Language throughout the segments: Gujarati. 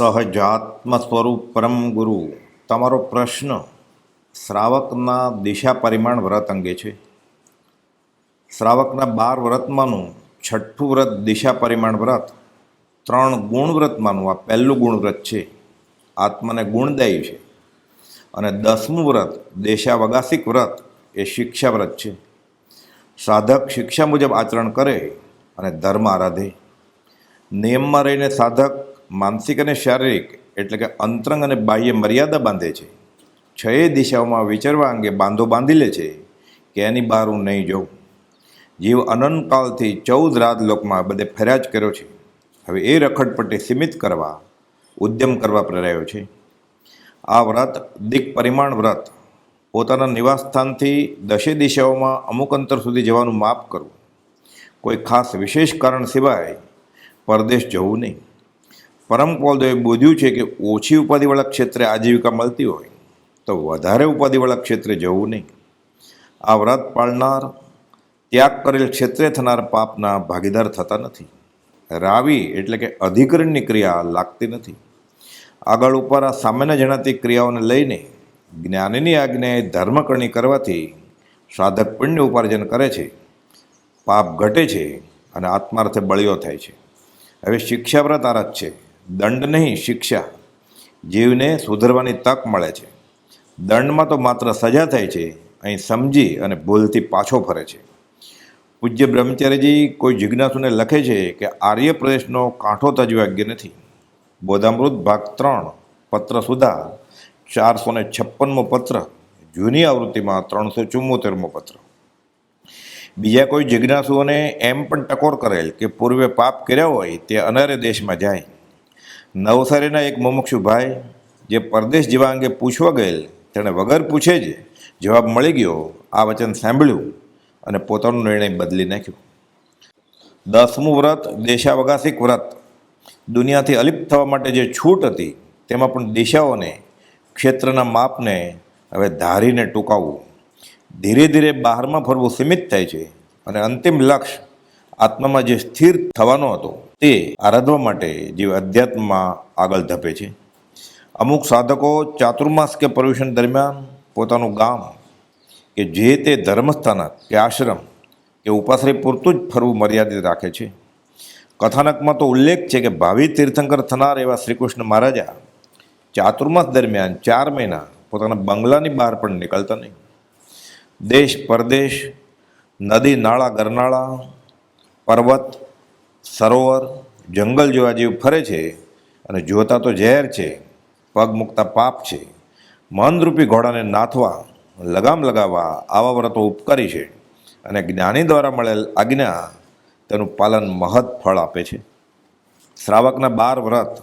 સહજાત્મ સ્વરૂપ પરમ ગુરુ. તમારો પ્રશ્ન શ્રાવકના દિશા પરિમાણ વ્રત અંગે છે. શ્રાવકના બાર વ્રતમાંનું છઠ્ઠું વ્રત દિશા પરિમાણ વ્રત, ત્રણ ગુણ વ્રતમાંનું, આ પહેલું ગુણ વ્રત છે. આત્માને ગુણદાયી છે. અને દસમું વ્રત, દેશાવગાસિક વ્રત, એ શિક્ષા વ્રત છે. સાધક શિક્ષા મુજબ આચરણ કરે અને ધર્મ આરાધે. નિયમમાં રહીને સાધક માનસિક અને શારીરિક, એટલે કે અંતરંગ અને બાહ્ય મર્યાદા બાંધે છે. છએ દિશાઓમાં વિચારવા અંગે બાંધો બાંધી લે છે કે એની બહાર હું નહીં જાઉં. જીવ અનંતકાલથી ચૌદ રાજલોકમાં બધે ફર્યા જ કર્યો છે. હવે એ રખડપટ્ટી સીમિત કરવા, ઉદ્યમ કરવા પ્રેરાયો છે. આ વ્રત, દિક પરિમાણ વ્રત, પોતાના નિવાસસ્થાનથી દશે દિશાઓમાં અમુક અંતર સુધી જવાનું માપ કરવું. કોઈ ખાસ વિશેષ કારણ સિવાય પરદેશ જવું નહીં. પરમ કોલદેવે બોધ્યું છે કે ઓછી ઉપાધિવાળા ક્ષેત્રે આજીવિકા મળતી હોય, તો વધારે ઉપાધિવાળા ક્ષેત્રે જવું નહીં. આ વ્રત પાળનાર, ત્યાગ કરેલ ક્ષેત્રે થનાર પાપના ભાગીદાર થતા નથી. રાવી એટલે કે અધિકરણની ક્રિયા લાગતી નથી. આગળ ઉપર આ સામાન્ય જણાતી ક્રિયાઓને લઈને જ્ઞાનની આજ્ઞાએ ધર્મકરણી કરવાથી સાધક પુણ્ય ઉપાર્જન કરે છે, પાપ ઘટે છે અને આત્માર્થે બળીઓ થાય છે. હવે શિક્ષા વ્રત આ છે. દંડ નહીં શિક્ષા જીવને સુધરવાની તક મળે છે. દંડમાં તો માત્ર સજા થાય છે, અહીં સમજી અને ભૂલથી પાછો ફરે છે. પૂજ્ય બ્રહ્મચાર્યજી કોઈ જિજ્ઞાસુને લખે છે કે આર્ય પ્રદેશનો કાંઠો તજવાગ્ય નથી. બોધામૃત ભાગ ત્રણ, પત્ર સુધા ચારસો ને છપ્પનમો પત્ર, જૂની આવૃત્તિમાં ત્રણસો ચુમ્મોતેરમો પત્ર. બીજા કોઈ જિજ્ઞાસુઓને એમ પણ ટકોર કરેલ કે પૂર્વે પાપ કર્યા હોય તે અનાર્ય દેશમાં જાય. નવસારીના એક મુમુક્ષુ ભાઈ જે પરદેશ જેવા અંગે પૂછવા ગયેલ, તેણે વગર પૂછે જ જવાબ મળી ગયો, આ વચન સાંભળ્યું અને પોતાનો નિર્ણય બદલી નાખ્યો. દસમું વ્રત દેશાવગાસિક વ્રત. દુનિયાથી અલિપ્ત થવા માટે જે છૂટ હતી, તેમાં પણ દિશાઓને, ક્ષેત્રના માપને હવે ધારીને ટૂંકાવવું ધીરે ધીરે બહારમાં ફરવું સીમિત થાય છે અને અંતિમ લક્ષ્ય આત્મામાં જે સ્થિર થવાનો હતો, તે આરાધવા માટે જે અધ્યાત્મમાં આગળ ધપે છે. અમુક સાધકો ચાતુર્માસ કે પર્યુષણ દરમિયાન પોતાનું ગામ કે જે તે ધર્મસ્થાનક કે આશ્રમ કે ઉપાશ્રય પૂરતું જ ફરવું મર્યાદિત રાખે છે. કથાનકમાં તો ઉલ્લેખ છે કે ભાવિ તીર્થંકર થનાર એવા શ્રીકૃષ્ણ મહારાજા ચાતુર્માસ દરમિયાન ચાર મહિના પોતાના બંગલાની બહાર પણ નીકળતા નહીં. દેશ પરદેશ, નદી, નાળા, ગરનાળા પર્વત, સરોવર, જંગલ જેવા જેવું ફરે છે અને જોતા તો ઝેર છે, પગ મૂકતા પાપ છે. મનરૂપી ઘોડાને નાથવા, લગામ લગાવવા આવા વ્રતો ઉપકારી છે અને જ્ઞાની દ્વારા મળેલ આજ્ઞા તેનું પાલન મહદ ફળ આપે છે. શ્રાવકના બાર વ્રત,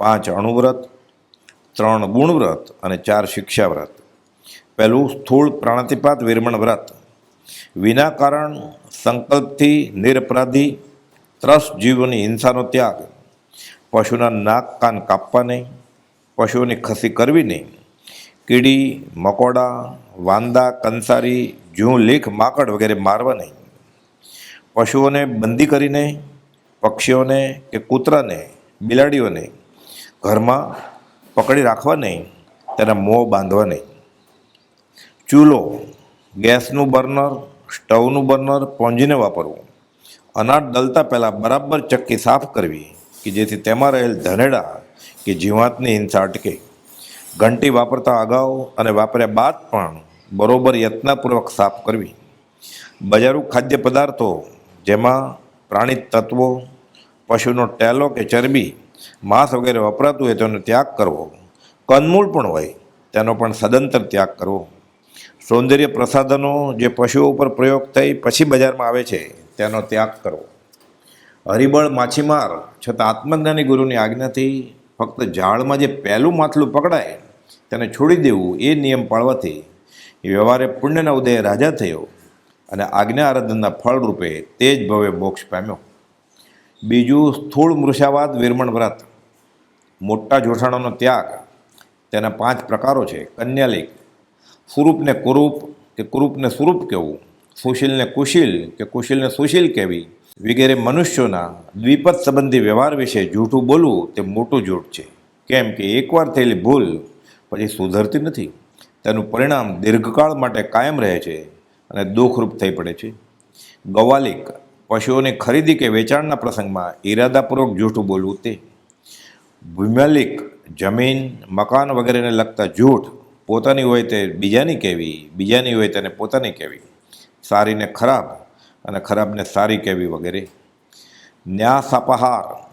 પાંચ અણુવ્રત, ત્રણ ગુણવ્રત અને ચાર શિક્ષા વ્રત પહેલું સ્થૂળ પ્રાણતિપાત વિરમણ વ્રત. વિના કારણ સંકલ્પથી નિરપરાધી ત્રસ જીવોની હિંસાનો ત્યાગ, પશુના નાક કાન કાપવા નહીં, પશુઓની ખસી કરવી નહીં, કીડી, મકોડા, વાંદા, કંસારી, જૂ, લીખ, માકડ વગેરે મારવા નહીં, પશુઓને બંદી કરીને પક્ષીઓને કે કૂતરાને, બિલાડીઓને ઘરમાં પકડી રાખવા નહીં, તેના મોં બાંધવા નહીં. ચૂલો ગેસનું બર્નર, સ્ટવનું બર્નર, પોંજીને વાપરવું. અનાજ ડલતા પહેલાં બરાબર ચક્કી સાફ કરવી, કે જેથી તેમાં રહેલ ધનેડા કે જીવાતની હિંસા અટકે. ઘંટી વાપરતા અગાઉ અને વાપર્યા બાદ પણ બરોબર યત્નપૂર્વક સાફ કરવી. બજારું ખાદ્ય પદાર્થો, જેમાં પ્રાણી તત્વો, પશુનો ટેલો કે ચરબી, માંસ વગેરે વપરાતું હોય તેનો ત્યાગ કરવો. કંદમૂળ પણ હોય, તેનો પણ સદંતર ત્યાગ કરવો. સૌંદર્ય પ્રસાધનો જે પશુઓ ઉપર પ્રયોગ થઈ પછી બજારમાં આવે છે, તેનો ત્યાગ કરવો. હરિબળ માછીમાર છતાં આત્મજ્ઞાની ગુરુની આજ્ઞાથી ફક્ત ઝાડમાં જે પહેલું માથલું પકડાય, તેને છોડી દેવું એ નિયમ પાળવાથી વ્યવહારે પુણ્યના ઉદયે રાજા થયો અને આજ્ઞા આરાધનના ફળરૂપે તે જ ભવે મોક્ષ પામ્યો. બીજું સ્થૂળ મૃષાવાદ, વિરમણ વ્રત. મોટા જોઠાણોનો ત્યાગ. તેના પાંચ પ્રકારો છે. કન્યાલિક સુરૂપને કુરૂપ, કે કુરૂપને સુરૂપ કહેવું, સુશીલને કુશીલ, કે કુશીલને સુશીલ કહેવી, વગેરે મનુષ્યોના દ્વિપદ સંબંધી વ્યવહાર વિશે જૂઠું બોલવું તે મોટું જૂઠ છે. કેમ કે એકવાર થયેલી ભૂલ પછી સુધરતી નથી. તેનું પરિણામ દીર્ઘકાળ માટે કાયમ રહે છે અને દુઃખરૂપ થઈ પડે છે. ગવાલિક પશુઓની ખરીદી કે વેચાણના પ્રસંગમાં ઈરાદાપૂર્વક જૂઠું બોલવું તે. ભૂમ્યાલિક જમીન, મકાન વગેરેને લગતા જૂઠ પોતાની હોય તે બીજાની કહેવી બીજાની હોય તેને પોતાની કહેવી સારીને ખરાબ અને ખરાબને સારી કહેવી વગેરે. ન્યાસાપહાર.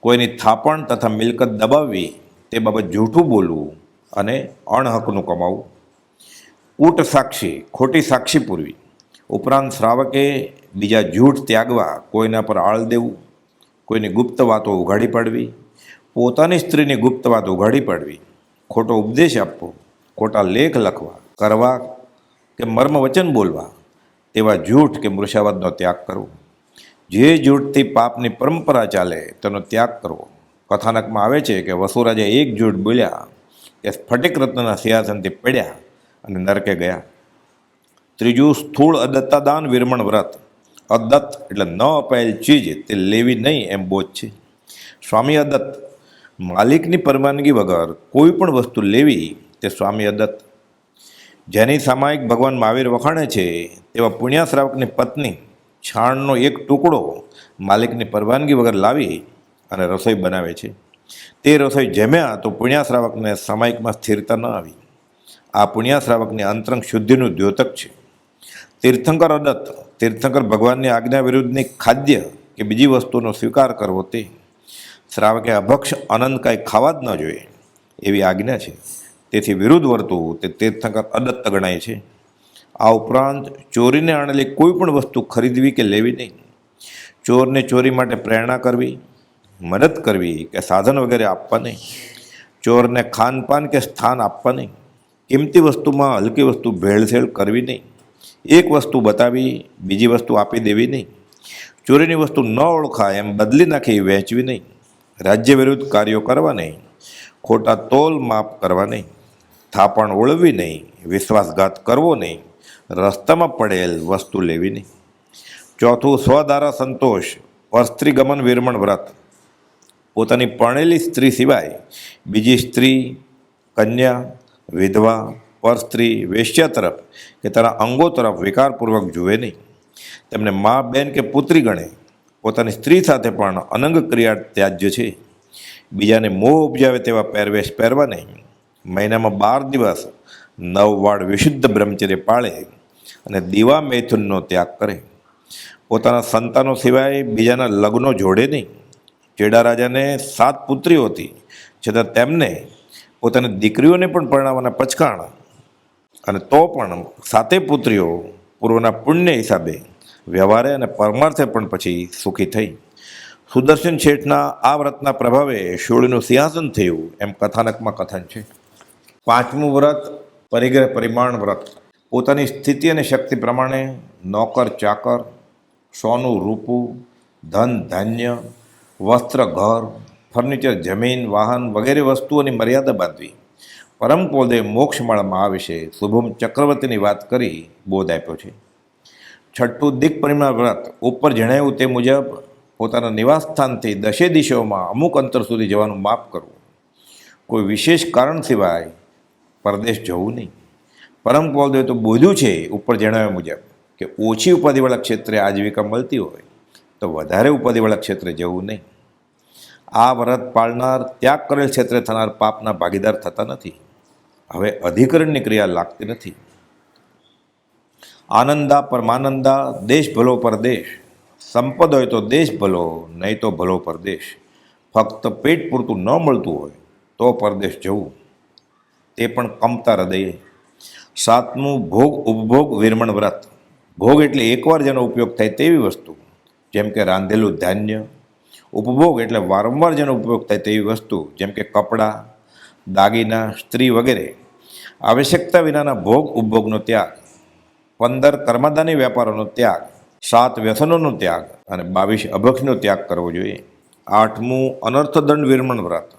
કોઈની થાપણ તથા મિલકત દબાવવી તે બાબત જૂઠું બોલવું અને અણહકનું કમાવું. ઊટ સાક્ષી, ખોટી સાક્ષી પૂરવી. ઉપરાંત શ્રાવકે બીજા જૂઠ ત્યાગવા કોઈના પર આળ દેવું. કોઈની ગુપ્ત વાતો ઉઘાડી પાડવી. પોતાની સ્ત્રીની ગુપ્ત વાત ઉઘાડી પાડવી. ખોટો ઉપદેશ આપવો. ખોટા લેખ લખવા, કરવા કે મર્મ વચન બોલવા, તેવા જૂઠ કે મૃષાવાદનો ત્યાગ કરવો. જે જૂઠથી પાપની પરંપરા ચાલે, તેનો ત્યાગ કરવો. કથાનકમાં આવે છે કે વસુરાજે એક જૂઠ બોલ્યા કે સ્ફટિક રત્નના સિંહાસનથી પડ્યા અને નરકે ગયા. ત્રીજું, સ્થૂળ અદત્તાદાન વિરમણ વ્રત. અદત્ત એટલે ન અપાયેલ ચીજ, તે લેવી નહીં એમ બોધ છે. સ્વામી અદત્ત, માલિકની પરવાનગી વગર કોઈ પણ વસ્તુ લેવી તે સ્વામી અદત્ત. જેની સામાયિક ભગવાન મહાવીર વખાણે છે, તેવા પુણ્યાશ્રાવકની પત્ની છાણનો એક ટુકડો માલિકની પરવાનગી વગર લાવી અને રસોઈ બનાવે છે. તે રસોઈ જમ્યા તો પુણ્યાશ્રાવકને સામાયિકમાં સ્થિરતા ન આવી. આ પુણ્યાશ્રાવકની અંતરંગ શુદ્ધિનું દ્યોતક છે. તીર્થંકર અદત્ત, તીર્થંકર ભગવાનની આજ્ઞા વિરુદ્ધની ખાદ્ય કે બીજી વસ્તુનો સ્વીકાર કરવો તે. શ્રાવકે અભક્ષ અનંત કાંઈ ખાવા જ ન જોઈએ એવી આજ્ઞા છે. તેથી વિરુદ્ધ વર્તવું તે તીર્થંકર અદત્ત ગણાય છે. આ ઉપરાંત ચોરીને આણેલી કોઈ પણ વસ્તુ ખરીદવી કે લેવી નહીં. ચોરને ચોરી માટે પ્રેરણા કરવી, મદદ કરવી કે સાધન વગેરે આપવા નહીં. ચોરને ખાનપાન કે સ્થાન આપવા નહીં. કિંમતી વસ્તુમાં હલકી વસ્તુ ભેળસેળ કરવી નહીં. એક વસ્તુ બતાવી, બીજી વસ્તુ આપી દેવી નહીં. ચોરીની વસ્તુ ન ઓળખાય એમ બદલી નાખી વહેંચવી નહીં. રાજ્ય વિરુદ્ધ કાર્યો કરવા નહીં. ખોટા તોલ માફ કરવા નહીં. થાપણ ઓળવવી નહીં, વિશ્વાસઘાત કરવો નહીં, રસ્તામાં પડેલ વસ્તુ લેવી નહીં. ચોથું, સ્વધારા સંતોષ ગમન વિરમણ વ્રત. પોતાની પરણેલી સ્ત્રી સિવાય બીજી સ્ત્રી, કન્યા, વિધવા પર સ્ત્રી વેશ્યા તરફ કે તેના અંગો તરફ વિકારપૂર્વક જુએ નહીં. તેમને મા, બેન કે પુત્રી ગણે. પોતાની સ્ત્રી સાથે પણ અનંગ ક્રિયા ત્યાજ્ય છે. બીજાને મોહ ઉપજાવે તેવા પહેરવેશ પહેરવા નહીં. મહિનામાં બાર દિવસ નવ વાળ વિશુદ્ધ બ્રહ્મચર્ય પાળે અને દીવા મૈથુનનો ત્યાગ કરે. પોતાના સંતાનો સિવાય બીજાના લગ્નો જોડે નહીં. ચેડા રાજાને સાત પુત્રીઓ હતી, છતાં તેમને પોતાની દીકરીઓને પણ પરણાવવાના પચકાણ અને તો પણ સાતે પુત્રીઓ પૂર્વના પુણ્ય હિસાબે વ્યવહારે અને પરમાર્થે પણ પછી સુખી થઈ. સુદર્શન શેઠના આ વ્રતના પ્રભાવે શૂળનું સિંહાસન થયું એમ કથાનકમાં કથન છે. પાંચમું વ્રત, પરિગ્રહ પરિમાણ વ્રત. પોતાની સ્થિતિ અને શક્તિ પ્રમાણે નોકર, ચાકર, સોનું, રૂપું, ધન, ધાન્ય, વસ્ત્ર, ઘર, ફર્નિચર, જમીન, વાહન વગેરે વસ્તુઓની મર્યાદા બાંધવી. પરમ પોદે મોક્ષમાળામાં આ વિશે શુભમ ચક્રવર્તીની વાત કરી, બોધ આપ્યો છે. છઠ્ઠું દિક પરિમાણ વ્રત. ઉપર જણાવ્યું તે મુજબ, પોતાના નિવાસ સ્થાનથી દશે દિશાઓમાં અમુક અંતર સુધી જવાનું માફ કરવું. કોઈ વિશેષ કારણ સિવાય પરદેશ જવું નહીં. પરમ પોલદેવે તો બોધ્યું છે ઉપર જણાવ્યા મુજબ કે ઓછી ઉપાધિવાળા ક્ષેત્રે આજીવિકા મળતી હોય તો વધારે ઉપાધિવાળા ક્ષેત્રે જવું નહીં. આ વ્રત પાળનાર ત્યાગ કરેલ ક્ષેત્રે થનાર પાપના ભાગીદાર થતા નથી. હવે અધિકરણની ક્રિયા લાગતી નથી. આનંદા પરમાનંદા, દેશ ભલો પરદેશ. સંપદ હોય તો દેશ ભલો, નહીં તો ભલો પરદેશ. ફક્ત પેટ પૂરતું ન મળતું હોય તો પરદેશ જવું. તે પણ કમતા હૃદયે. સાતમું ભોગ ઉપભોગ વિરમણ વ્રત. ભોગ એટલે એકવાર જેનો ઉપયોગ થાય તેવી વસ્તુ. જેમ કે રાંધેલું ધાન્ય. ઉપભોગ એટલે વારંવાર જેનો ઉપયોગ થાય તેવી વસ્તુ. જેમ કે કપડાં, દાગીના, સ્ત્રી વગેરે. આવશ્યકતા વિનાના ભોગ ઉપભોગનો ત્યાગ. પંદર કર્મદાની વેપારોનો ત્યાગ. સાત વ્યસનોનો ત્યાગ અને બાવીસ અભક્ષનો ત્યાગ કરવો જોઈએ. આઠમું અનર્થદંડ વિરમણ વ્રત.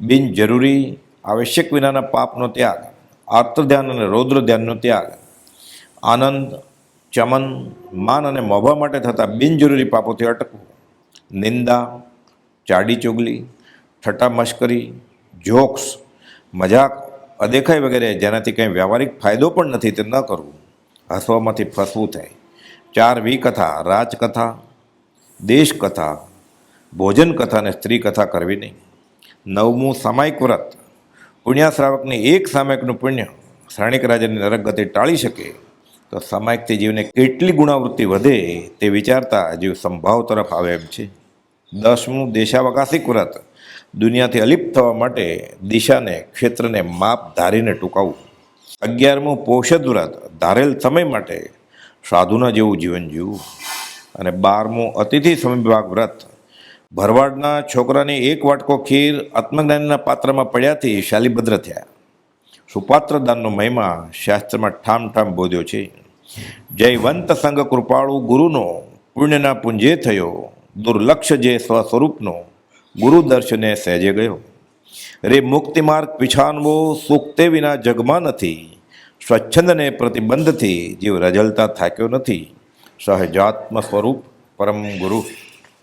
બિનજરૂરી આવશ્યક વિનાના પાપનો ત્યાગ આર્તધ્યાન અને રૌદ્ર ધ્યાનનો ત્યાગ, આનંદ, ચમન, માન અને મોભા માટે થતા બિનજરૂરી પાપોથી અટકવું, નિંદા, ચાડી ચુગલી ઠટ્ટા મશ્કરી, જોક્સ, મજાક, અદેખાઈ વગેરે જેનાથી કંઈ વ્યવહારિક ફાયદો પણ નથી તે ન કરવું. હસવામાંથી ફસવું થાય. ચાર વી કથા રાજકથા, દેશકથા ભોજન કથા અને સ્ત્રી કથા કરવી નહીં. નવમું, સામાયિક વ્રત. પુણ્યાશ્રાવકની એક સામાયિકનું પુણ્ય શ્રાણિક રાજાની નરક ગતિ ટાળી શકે, તો સામાયિકથી જીવને કેટલી ગુણાવૃત્તિ વધે તે વિચારતા જીવ સંભાવ તરફ આવે એમ છે. દસમું દેશાવકાશિક વ્રત દુનિયાથી અલિપ્ત થવા માટે દિશાને, ક્ષેત્રને માપ ધારીને ટૂંકાવવું અગિયારમું પોષદ વ્રત ધારેલ સમય માટે સાધુના જેવું જીવન જીવવું. અને બારમું, અતિથિ સમવિભાગ વ્રત. ભરવાડના છોકરાની એક વાટકો ખીર આત્મજ્ઞાનના પાત્રમાં પડ્યાથી શાલીભદ્ર થયા. સુપાત્ર દાનનો મહિમા શાસ્ત્રમાં ઠામ ઠામ બોધ્યો છે. જયવંત સંગ કૃપાળુ ગુરુનો, પુણ્યના પુંજે થયો. દુર્લક્ષ જે સ્વ સ્વરૂપનો ગુરુ દર્શને સહેજે ગયો. રે મુક્તિ માર્ગ પિછાનવો સુખતે વિના જગમાં નથી. સ્વચ્છંદને પ્રતિબંધથી જીવ રજલતા થાક્યો નથી. સહજાત્મ સ્વરૂપ પરમ ગુરુ.